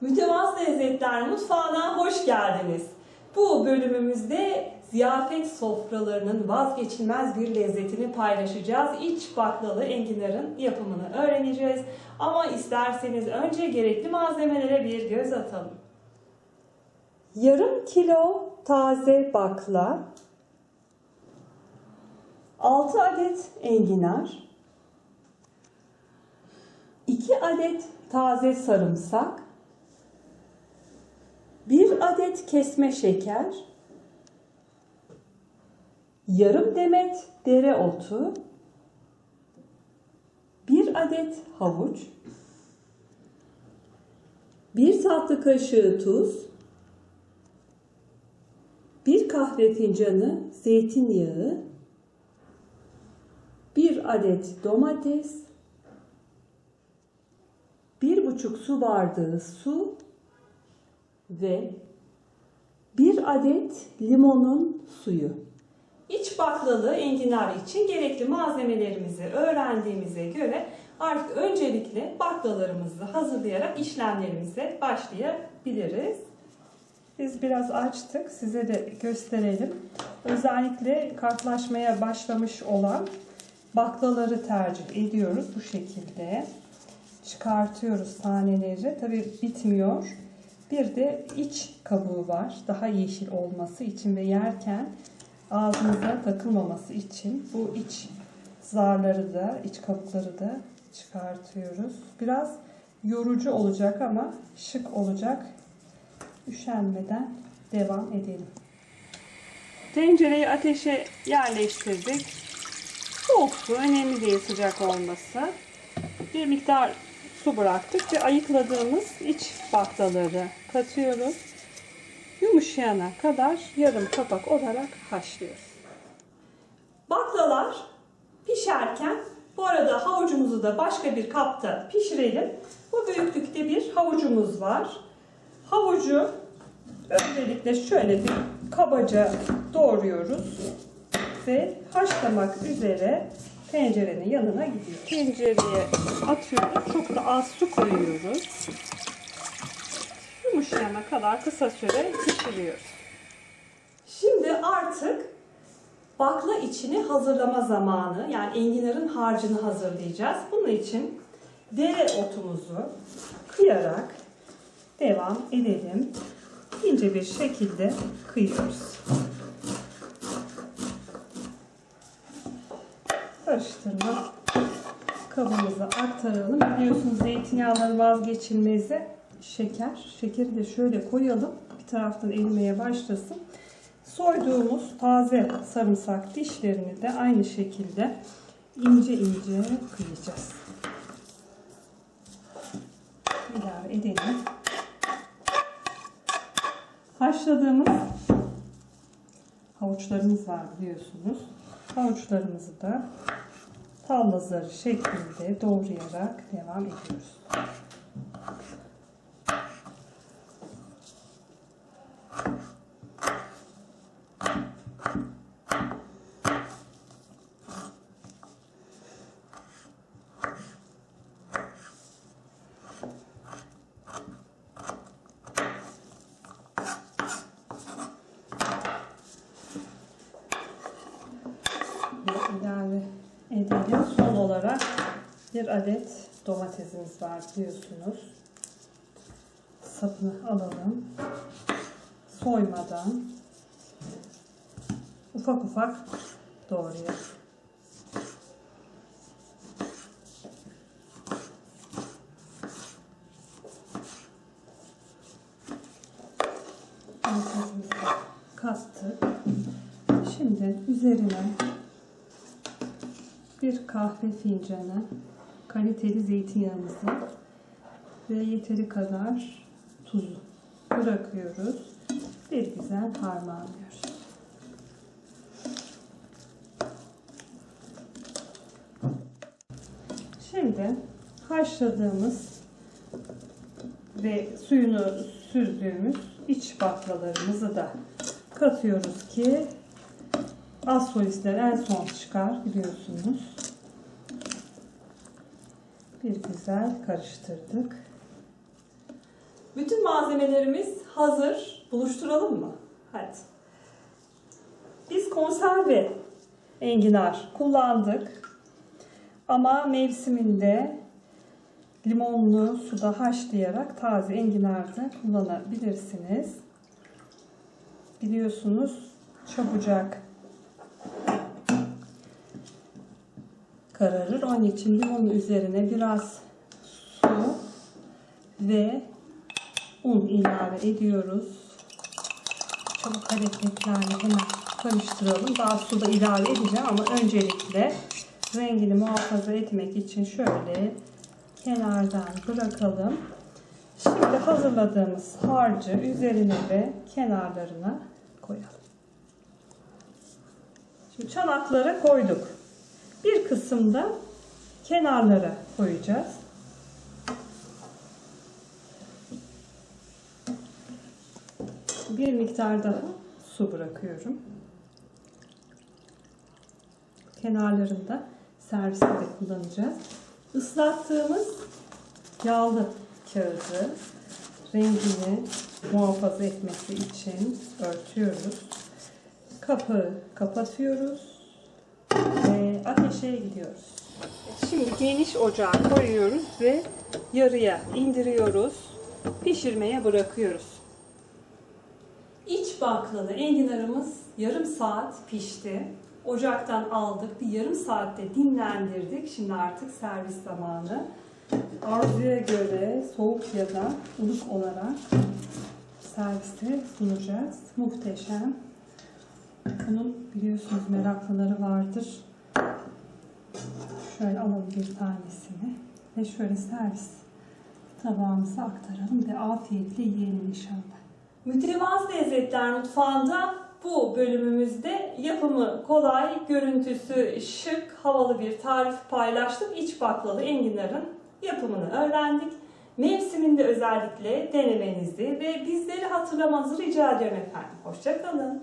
Mütevazı Lezzetler Mutfağı'na hoş geldiniz. Bu bölümümüzde ziyafet sofralarının vazgeçilmez bir lezzetini paylaşacağız. İç baklalı enginarın yapımını öğreneceğiz. Ama isterseniz önce gerekli malzemelere bir göz atalım. Yarım kilo taze bakla, 6 adet enginar, 2 adet taze sarımsak, 1 adet kesme şeker, yarım demet dereotu, 1 adet havuç, 1 tatlı kaşığı tuz, 1 kahve fincanı zeytinyağı, 1 adet domates, 1,5 su bardağı su ve 1 adet limonun suyu. İç baklalı enginar için gerekli malzemelerimizi öğrendiğimize göre artık öncelikle baklalarımızı hazırlayarak işlemlerimize başlayabiliriz. Biz biraz açtık. Size de gösterelim. Özellikle kartlaşmaya başlamış olan baklaları tercih ediyoruz bu şekilde. Çıkartıyoruz taneleri. Tabi bitmiyor. Bir de iç kabuğu var. Daha yeşil olması için ve yerken ağzınıza takılmaması için bu iç zarları da, iç kabukları da çıkartıyoruz. Biraz yorucu olacak ama şık olacak. Üşenmeden devam edelim. Tencereyi ateşe yerleştirdik. Soğuk su, önemli değil sıcak olması. Bir miktar su bıraktık ve ayıkladığımız iç baklaları katıyoruz. Yumuşayana kadar yarım kapak olarak haşlıyoruz. Baklalar pişerken bu arada havucumuzu da başka bir kapta pişirelim. Bu büyüklükte bir havucumuz var. Havucu öncelikle şöyle bir kabaca doğruyoruz ve haşlamak üzere tencerenin yanına gidiyor. Tencereye atıyoruz. Çok da az su koyuyoruz. Yumuşayana kadar kısa süre pişiriyoruz. Şimdi artık bakla içini hazırlama zamanı. Yani enginarın harcını hazırlayacağız. Bunun için dere otumuzu kıyarak devam edelim. İnce bir şekilde kıyıyoruz. Karıştırma kabımıza aktaralım. Biliyorsunuz zeytinyağları vazgeçilmezi şeker. Şekeri de şöyle koyalım. Bir taraftan erimeye başlasın. Soyduğumuz taze sarımsak dişlerini de aynı şekilde ince ince kıyacağız. İlave edelim. Haşladığımız havuçlarımız var biliyorsunuz. Havuçlarımızı da tavla zarı şeklinde doğrayarak devam ediyoruz. İlave edelim. Son olarak bir adet domatesimiz var biliyorsunuz. Sapını alalım. Soymadan ufak ufak doğrayalım. Domatesimizi kattık. Şimdi üzerine bir kahve fincanı kaliteli zeytinyağımızı ve yeteri kadar tuzu bırakıyoruz. Bir güzel harmanlıyoruz. Şimdi haşladığımız ve suyunu süzdüğümüz iç baklalarımızı da katıyoruz ki Az solistler en son çıkar biliyorsunuz. Bir güzel karıştırdık. Bütün malzemelerimiz hazır. Buluşturalım mı? Hadi. Biz konserve enginar kullandık. Ama mevsiminde limonlu suda haşlayarak taze enginar da kullanabilirsiniz. Biliyorsunuz çabucak kararır. Onun için limonun üzerine biraz su ve un ilave ediyoruz. Çabuk hareketlerle hemen karıştıralım. Daha su da ilave edeceğim ama öncelikle rengini muhafaza etmek için şöyle kenardan bırakalım. Şimdi hazırladığımız harcı üzerine ve kenarlarına koyalım. Şimdi çanaklara koyduk. Bir kısımda kenarlara koyacağız. Bir miktar daha su bırakıyorum. Kenarlarında serviste kullanacağız. Islattığımız yağlı kağıdı rengini muhafaza etmesi için örtüyoruz. Kapağı kapatıyoruz ve ateşe gidiyoruz. Şimdi geniş ocağa koyuyoruz ve yarıya indiriyoruz. Pişirmeye bırakıyoruz. İç baklalı enginarımız yarım saat pişti. Ocaktan aldık. Bir yarım saatte dinlendirdik. Şimdi artık servis zamanı. Arzuya göre soğuk ya da ılık olarak serviste sunacağız. Muhteşem. Bunun biliyorsunuz meraklıları vardır. Şöyle alalım bir tanesini ve şöyle servis tabağımıza aktaralım ve afiyetle yiyelim inşallah. Mütrivaz Lezzetler Mutfağı'nda bu bölümümüzde yapımı kolay, görüntüsü şık, havalı bir tarif paylaştık. İç baklalı enginarın yapımını öğrendik. Mevsiminde özellikle denemenizi ve bizleri hatırlamanızı rica ediyorum efendim. Hoşçakalın.